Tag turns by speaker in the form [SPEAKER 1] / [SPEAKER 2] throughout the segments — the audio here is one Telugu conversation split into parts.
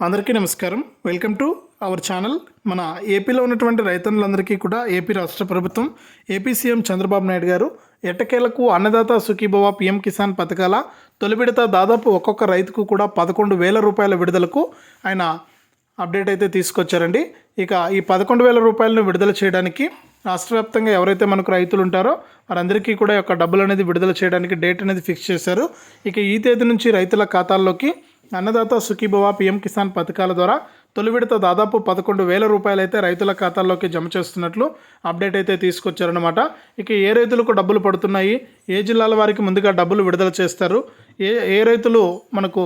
[SPEAKER 1] అందరికీ నమస్కారం. Welcome to our channel. మన ఏపీలో ఉన్నటువంటి రైతన్నులందరికీ కూడా ఏపీ రాష్ట్ర ప్రభుత్వం ఏపీ సీఎం చంద్రబాబు నాయుడు గారు ఎట్టకేలకు అన్నదాత సుఖీభవ పిఎం కిసాన్ పథకాల తొలి విడత దాదాపు ఒక్కొక్క రైతుకు కూడా పదకొండు వేల రూపాయల విడుదలకు ఆయన అప్డేట్ అయితే తీసుకొచ్చారండి. ఇక ఈ పదకొండు వేల రూపాయలను విడుదల చేయడానికి రాష్ట్ర వ్యాప్తంగా ఎవరైతే మనకు రైతులు ఉంటారో వారందరికీ కూడా యొక్క డబ్బులు అనేది విడుదల చేయడానికి డేట్ అనేది ఫిక్స్ చేశారు. ఇక ఈ తేదీ నుంచి రైతుల ఖాతాల్లోకి అన్నదాత సుఖీభవ పిఎం కిసాన్ పథకాల ద్వారా తొలి విడత దాదాపు పదకొండు వేల రూపాయలు అయితే రైతుల ఖాతాల్లోకి జమ చేస్తున్నట్లు అప్డేట్ అయితే తీసుకొచ్చారనమాట ఇక ఏ రైతులకు డబ్బులు పడుతున్నాయి? ఏ జిల్లాల వారికి ముందుగా డబ్బులు విడుదల చేస్తారు? ఏ ఏ రైతులు మనకు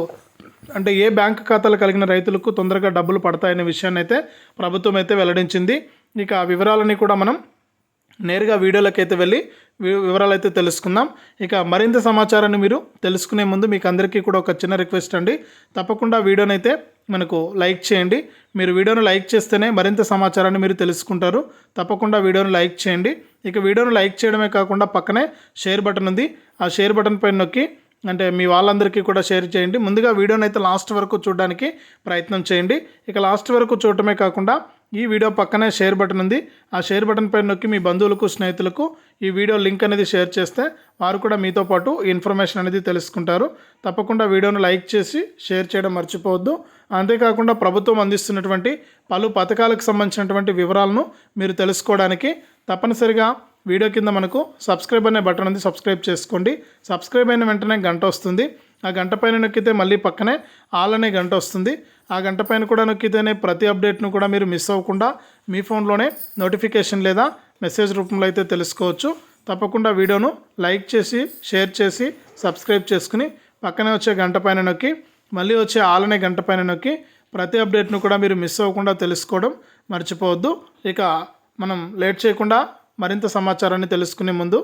[SPEAKER 1] అంటే ఏ బ్యాంక్ ఖాతాలు కలిగిన రైతులకు తొందరగా డబ్బులు పడతాయనే విషయాన్ని అయితే ప్రభుత్వం అయితే వెల్లడించింది. ఇక ఆ వివరాలని కూడా మనం నేరుగా వీడియోలోకి అయితే వెళ్ళి వివరాలు అయితే తెలుసుకుందాం. ఇక మరింత సమాచారాన్ని మీరు తెలుసుకునే ముందు మీకు అందరికీ కూడా ఒక చిన్న రిక్వెస్ట్ అండి. తప్పకుండా వీడియోని అయితే మనకు లైక్ చేయండి. మీరు వీడియోను లైక్ చేస్తేనే మరింత సమాచారాన్ని మీరు తెలుసుకుంటారు. తప్పకుండా వీడియోను లైక్ చేయండి. ఇక వీడియోను లైక్ చేయడమే కాకుండా పక్కనే షేర్ బటన్ ఉంది. ఆ షేర్ బటన్ పైన నొక్కి అంటే మీ వాళ్ళందరికీ కూడా షేర్ చేయండి. ముందుగా వీడియోని అయితే లాస్ట్ వరకు చూడడానికి ప్రయత్నం చేయండి. ఇక లాస్ట్ వరకు చూడటమే కాకుండా ఈ వీడియో పక్కనే షేర్ బటన్ ఉంది. ఆ షేర్ బటన్ పైన నొక్కి మీ బంధువులకు స్నేహితులకు ఈ వీడియో లింక్ అనేది షేర్ చేస్తే వారు కూడా మీతో పాటు ఇన్ఫర్మేషన్ అనేది తెలుసుకుంటారు. తప్పకుండా వీడియోను లైక్ చేసి షేర్ చేయడం మర్చిపోవద్దు. అంతేకాకుండా ప్రభుత్వం అందిస్తున్నటువంటి పలు పథకాలకు సంబంధించినటువంటి వివరాలను మీరు తెలుసుకోవడానికి తప్పనిసరిగా వీడియో కింద మనకు సబ్స్క్రైబ్ అనే బటన్ ఉంది సబ్స్క్రైబ్ చేసుకోండి. సబ్స్క్రైబ్ అయిన వెంటనే గంట వస్తుంది. ఆ గంట పైన నొక్కితే మళ్ళీ పక్కనే ఆల్ అనే గంట వస్తుంది. ఆ గంట పైన కూడా నొక్కితేనే ప్రతి అప్డేట్ను కూడా మీరు మిస్ అవ్వకుండా మీ ఫోన్లోనే నోటిఫికేషన్ లేదా మెసేజ్ రూపంలో అయితే తెలుసుకోవచ్చు. తప్పకుండా వీడియోను లైక్ చేసి షేర్ చేసి సబ్స్క్రైబ్ చేసుకుని పక్కనే వచ్చే గంట పైన నొక్కి మళ్ళీ వచ్చే ఆలనే గంట పైన నొక్కి ప్రతి అప్డేట్ను కూడా మీరు మిస్ అవ్వకుండా తెలుసుకోవడం మర్చిపోవద్దు. ఇక మనం లేట్ చేయకుండా మరింత సమాచారాన్ని తెలుసుకునే ముందు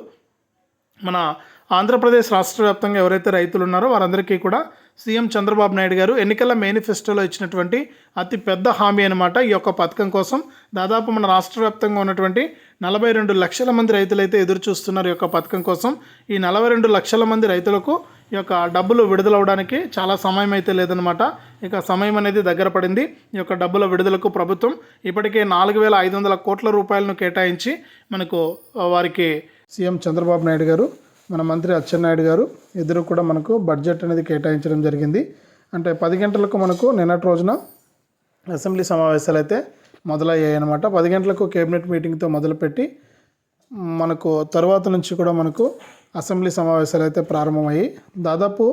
[SPEAKER 1] మన ఆంధ్రప్రదేశ్ రాష్ట్ర వ్యాప్తంగా ఎవరైతే రైతులు ఉన్నారో వారందరికీ కూడా సీఎం చంద్రబాబు నాయుడు గారు ఎన్నికల మేనిఫెస్టోలో ఇచ్చినటువంటి అతి పెద్ద హామీ అనమాట ఈ యొక్క పథకం కోసం. దాదాపు మన రాష్ట్ర వ్యాప్తంగా ఉన్నటువంటి నలభై రెండు లక్షల మంది రైతులైతే ఎదురు చూస్తున్నారు ఈ యొక్క పథకం కోసం. ఈ నలభై రెండు లక్షల మంది రైతులకు ఈ యొక్క డబ్బులు విడుదలవడానికి చాలా సమయం అయితే లేదనమాట ఇక సమయం అనేది దగ్గర పడింది. ఈ యొక్క డబ్బుల విడుదలకు ప్రభుత్వం ఇప్పటికే నాలుగు వేల ఐదు వందల కోట్ల రూపాయలను కేటాయించి మనకు వారికి సీఎం చంద్రబాబు నాయుడు గారు మన మంత్రి అచ్చెన్నాయుడు గారు ఇద్దరు కూడా మనకు బడ్జెట్ అనేది కేటాయించడం జరిగింది. అంటే పది గంటలకు మనకు నిన్నటి రోజున అసెంబ్లీ సమావేశాలు అయితే మొదలయ్యాయి అనమాట పది గంటలకు కేబినెట్ మీటింగ్తో మొదలుపెట్టి మనకు తర్వాత నుంచి కూడా మనకు అసెంబ్లీ సమావేశాలు అయితే ప్రారంభమయ్యాయి. దాదాపు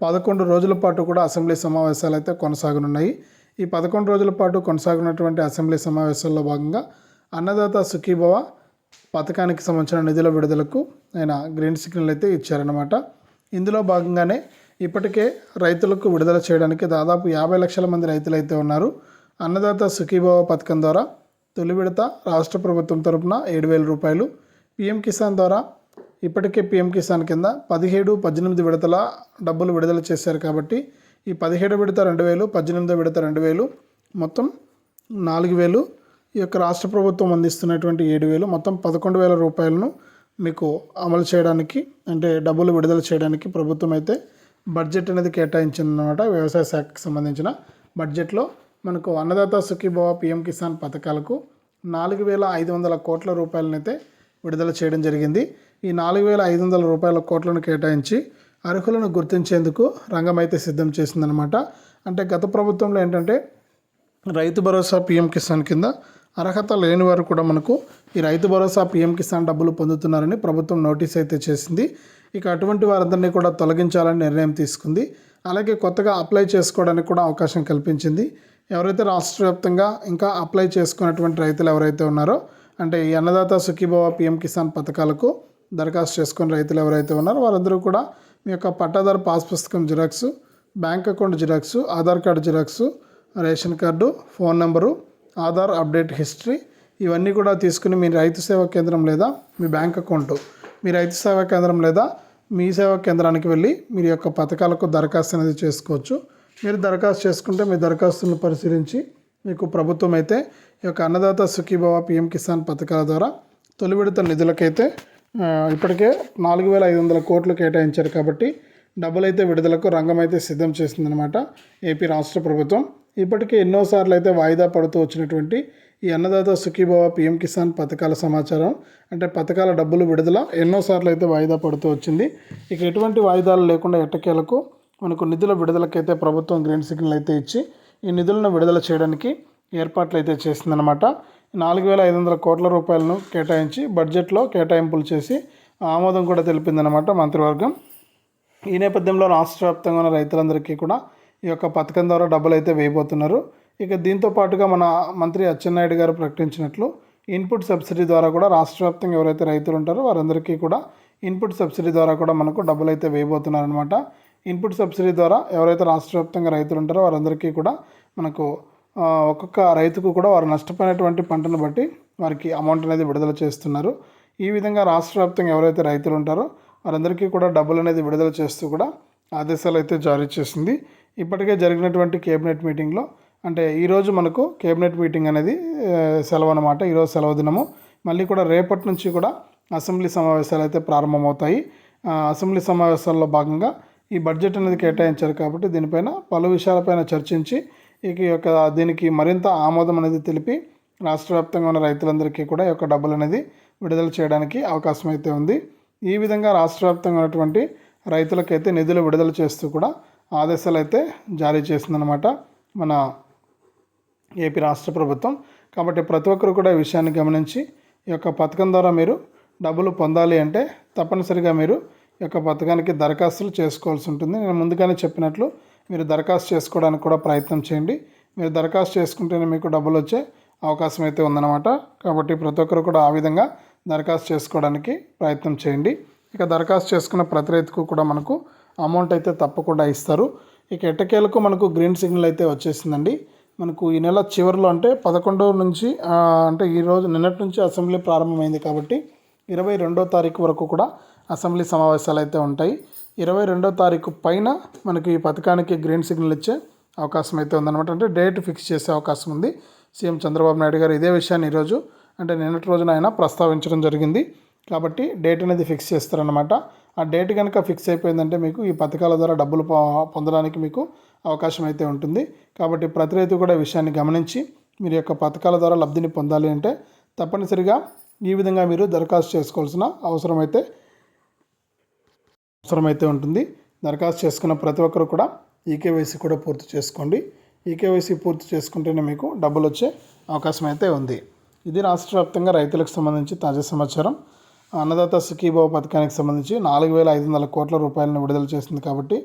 [SPEAKER 1] పదకొండు రోజుల పాటు కూడా అసెంబ్లీ సమావేశాలు అయితే కొనసాగనున్నాయి. ఈ పదకొండు రోజుల పాటు కొనసాగినటువంటి అసెంబ్లీ సమావేశాల్లో భాగంగా అన్నదాత సుఖీభవ పథకానికి సంబంధించిన నిధుల విడుదలకు ఆయన గ్రీన్ సిగ్నల్ అయితే ఇచ్చారన్నమాట. ఇందులో భాగంగానే ఇప్పటికే రైతులకు విడుదల చేయడానికి దాదాపు యాభై లక్షల మంది రైతులు అయితే ఉన్నారు. అన్నదాత సుఖీభావ పథకం ద్వారా తొలి విడత రాష్ట్ర ప్రభుత్వం తరపున ఏడు వేల రూపాయలు పిఎం కిసాన్ ద్వారా ఇప్పటికే పిఎం కిసాన్ కింద పదిహేడు పద్దెనిమిది విడతల డబ్బులు విడుదల చేశారు కాబట్టి ఈ పదిహేడు విడత రెండు వేలు పద్దెనిమిదో విడత రెండు వేలు మొత్తం నాలుగు వేలు ఈ యొక్క రాష్ట్ర ప్రభుత్వం అందిస్తున్నటువంటి ఏడు వేలు మొత్తం పదకొండు వేల రూపాయలను మీకు అమలు చేయడానికి అంటే డబ్బులు విడుదల చేయడానికి ప్రభుత్వం అయితే బడ్జెట్ అనేది కేటాయించిందన్నమాట. వ్యవసాయ శాఖకు సంబంధించిన బడ్జెట్లో మనకు అన్నదాత సుఖీభవ పిఎం కిసాన్ పథకాలకు నాలుగు వేల ఐదు వందల కోట్ల రూపాయలనైతే విడుదల చేయడం జరిగింది. ఈ నాలుగు వేల ఐదు వందల రూపాయల కోట్లను కేటాయించి అర్హులను గుర్తించేందుకు రంగం అయితే సిద్ధం చేసిందనమాట అంటే గత ప్రభుత్వంలో ఏంటంటే రైతు భరోసా పిఎం కిసాన్ కింద అర్హత లేని వారు కూడా మనకు ఈ రైతు భరోసా పీఎం కిసాన్ డబ్బులు పొందుతున్నారని ప్రభుత్వం నోటీస్ అయితే చేసింది. ఇక అటువంటి వారందరినీ కూడా తొలగించాలని నిర్ణయం తీసుకుంది. అలాగే కొత్తగా అప్లై చేసుకోవడానికి కూడా అవకాశం కల్పించింది. ఎవరైతే రాష్ట్ర వ్యాప్తంగా ఇంకా అప్లై చేసుకున్నటువంటి రైతులు ఎవరైతే ఉన్నారో అంటే ఈ అన్నదాత సుఖీభవ పిఎం కిసాన్ పథకాలకు దరఖాస్తు చేసుకున్న రైతులు ఎవరైతే ఉన్నారో వారందరూ కూడా మీ యొక్క పట్టాదారు పాస్ పుస్తకం xerox bank account xerox Aadhaar card xerox ration card phone number Aadhaar update history ఇవన్నీ కూడా తీసుకుని మీ రైతు సేవా కేంద్రం లేదా మీ బ్యాంక్ అకౌంట్ మీ రైతు సేవా కేంద్రం లేదా మీ సేవా కేంద్రానికి వెళ్ళి మీరు యొక్క పథకాలకు దరఖాస్తు అనేది చేసుకోవచ్చు. మీరు దరఖాస్తు చేసుకుంటే మీ దరఖాస్తులను పరిశీలించి మీకు ప్రభుత్వం అయితే ఈ యొక్క అన్నదాత సుఖీభవ పిఎం కిసాన్ పథకాల ద్వారా తొలి విడత నిధులకైతే ఇప్పటికే నాలుగు వేల ఐదు వందల కోట్లు కేటాయించారు కాబట్టి డబ్బులైతే విడుదలకు రంగం అయితే సిద్ధం చేసిందనమాట ఏపీ రాష్ట్ర ప్రభుత్వం. ఇప్పటికే ఎన్నోసార్లు అయితే వాయిదా పడుతూ వచ్చినటువంటి ఈ అన్నదాత సుఖీభవ పిఎం కిసాన్ పథకాల సమాచారం అంటే పథకాల డబ్బులు విడుదల ఎన్నోసార్లు అయితే వాయిదా పడుతూ వచ్చింది. ఇక ఎటువంటి వాయిదాలు లేకుండా ఎట్టకేలకు మనకు నిధుల విడుదలకైతే ప్రభుత్వం గ్రీన్ సిగ్నల్ అయితే ఇచ్చి ఈ నిధులను విడుదల చేయడానికి ఏర్పాట్లు అయితే చేసిందనమాట నాలుగు వేల ఐదు వందల కోట్ల రూపాయలను కేటాయించి బడ్జెట్లో కేటాయింపులు చేసి ఆమోదం కూడా తెలిపిందనమాట మంత్రివర్గం. ఈ నేపథ్యంలో రాష్ట్ర వ్యాప్తంగా ఉన్న రైతులందరికీ కూడా ఈ యొక్క పథకం ద్వారా డబ్బులు అయితే వేయబోతున్నారు. ఇక దీంతో పాటుగా మన మంత్రి అచ్చెన్నాయుడు గారు ప్రకటించినట్లు ఇన్పుట్ సబ్సిడీ ద్వారా కూడా రాష్ట్ర వ్యాప్తంగా ఎవరైతే రైతులు ఉంటారో వారందరికీ కూడా ఇన్పుట్ సబ్సిడీ ద్వారా కూడా మనకు డబ్బులు అయితే వేయబోతున్నారనమాట ఇన్పుట్ సబ్సిడీ ద్వారా ఎవరైతే రాష్ట్ర వ్యాప్తంగా రైతులు ఉంటారో వారందరికీ కూడా మనకు ఒక్కొక్క రైతుకు కూడా వారు నష్టపోయినటువంటి పంటను బట్టి వారికి అమౌంట్ అనేది విడుదల చేస్తున్నారు. ఈ విధంగా రాష్ట్ర వ్యాప్తంగా ఎవరైతే రైతులు ఉంటారో వారందరికీ కూడా డబ్బులు అనేది విడుదల చేస్తూ కూడా ఆదేశాలు అయితే జారీ చేసింది. ఇప్పటికే జరిగినటువంటి కేబినెట్ మీటింగ్లో అంటే ఈరోజు మనకు కేబినెట్ మీటింగ్ అనేది సెలవు అనమాట ఈరోజు సెలవు దినము. మళ్ళీ కూడా రేపటి నుంచి కూడా అసెంబ్లీ సమావేశాలు అయితే ప్రారంభమవుతాయి. అసెంబ్లీ సమావేశాల్లో భాగంగా ఈ బడ్జెట్ అనేది కేటాయించారు కాబట్టి దీనిపైన పలు విషయాలపైన చర్చించి ఇక ఈ యొక్క దీనికి మరింత ఆమోదం అనేది తెలిపి రాష్ట్ర వ్యాప్తంగా ఉన్న రైతులందరికీ కూడా ఈ యొక్క డబ్బులు అనేది విడుదల చేయడానికి అవకాశం అయితే ఉంది. ఈ విధంగా రాష్ట్ర వ్యాప్తంగా ఉన్నటువంటి రైతులకైతే నిధులు విడుదల చేస్తూ కూడా ఆదేశాలు అయితే జారీ చేసిందనమాట మన ఏపీ రాష్ట్ర ప్రభుత్వం. కాబట్టి ప్రతి ఒక్కరు కూడా ఈ విషయాన్ని గమనించి ఈ యొక్క పథకం ద్వారా మీరు డబ్బులు పొందాలి అంటే తప్పనిసరిగా మీరు ఈ యొక్క పథకానికి దరఖాస్తులు చేసుకోవాల్సి ఉంటుంది. నేను ముందుగానే చెప్పినట్లు మీరు దరఖాస్తు చేసుకోవడానికి కూడా ప్రయత్నం చేయండి. మీరు దరఖాస్తు చేసుకుంటేనే మీకు డబ్బులు వచ్చే అవకాశం అయితే ఉందన్నమాట. కాబట్టి ప్రతి ఒక్కరు కూడా ఆ విధంగా దరఖాస్తు చేసుకోవడానికి ప్రయత్నం చేయండి. ఇక దరఖాస్తు చేసుకున్న ప్రతి రైతుకు కూడా మనకు అమౌంట్ అయితే తప్పకుండా ఇస్తారు. ఇక ఎట్టకేలకు మనకు గ్రీన్ సిగ్నల్ అయితే వచ్చేసిందండి. మనకు ఈ నెల చివరిలో అంటే పదకొండవ నుంచి అంటే ఈరోజు నిన్నటి నుంచి అసెంబ్లీ ప్రారంభమైంది కాబట్టి ఇరవై రెండో తారీఖు వరకు కూడా అసెంబ్లీ సమావేశాలు అయితే ఉంటాయి. ఇరవై రెండో తారీఖు పైన మనకి ఈ పథకానికి గ్రీన్ సిగ్నల్ ఇచ్చే అవకాశం అయితే ఉందన్నమాట. అంటే డేట్ ఫిక్స్ చేసే అవకాశం ఉంది. సీఎం చంద్రబాబు నాయుడు గారు ఇదే విషయాన్ని ఈరోజు అంటే నిన్నటి రోజున ఆయన ప్రస్తావించడం జరిగింది. కాబట్టి డేట్ అనేది ఫిక్స్ చేస్తారనమాట ఆ డేట్ కనుక ఫిక్స్ అయిపోయిందంటే మీకు ఈ పథకాల ద్వారా డబ్బులు పొందడానికి మీకు అవకాశం అయితే ఉంటుంది. కాబట్టి ప్రతి రైతు కూడా విషయాన్ని గమనించి మీరు యొక్క పథకాల ద్వారా లబ్ధిని పొందాలి అంటే తప్పనిసరిగా ఈ విధంగా మీరు దరఖాస్తు చేసుకోవాల్సిన అవసరమైతే అవసరమైతే ఉంటుంది. దరఖాస్తు చేసుకున్న ప్రతి ఒక్కరు కూడా ఈకేవైసీ కూడా పూర్తి చేసుకోండి. ఈకేవైసీ పూర్తి చేసుకుంటేనే మీకు డబ్బులు వచ్చే అవకాశం అయితే ఉంది. ఇది రాష్ట్ర వ్యాప్తంగా రైతులకు సంబంధించి తాజా సమాచారం. అన్నదాత సుఖీభావ పథకానికి సంబంధించి నాలుగు వేల ఐదు వందల కోట్ల రూపాయలను విడుదల చేసింది కాబట్టి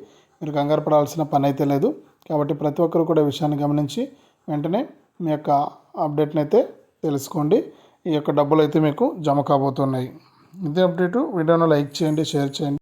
[SPEAKER 1] మీరు కంగారు పడాల్సిన పని అయితే లేదు. కాబట్టి ప్రతి ఒక్కరు కూడా విషయాన్ని గమనించి వెంటనే మీ యొక్క అప్డేట్ని అయితే తెలుసుకోండి. ఈ యొక్క డబ్బులు అయితే మీకు జమ కాబోతున్నాయి. ఇదే అప్డేటు. వీడియోను లైక్ చేయండి షేర్ చేయండి.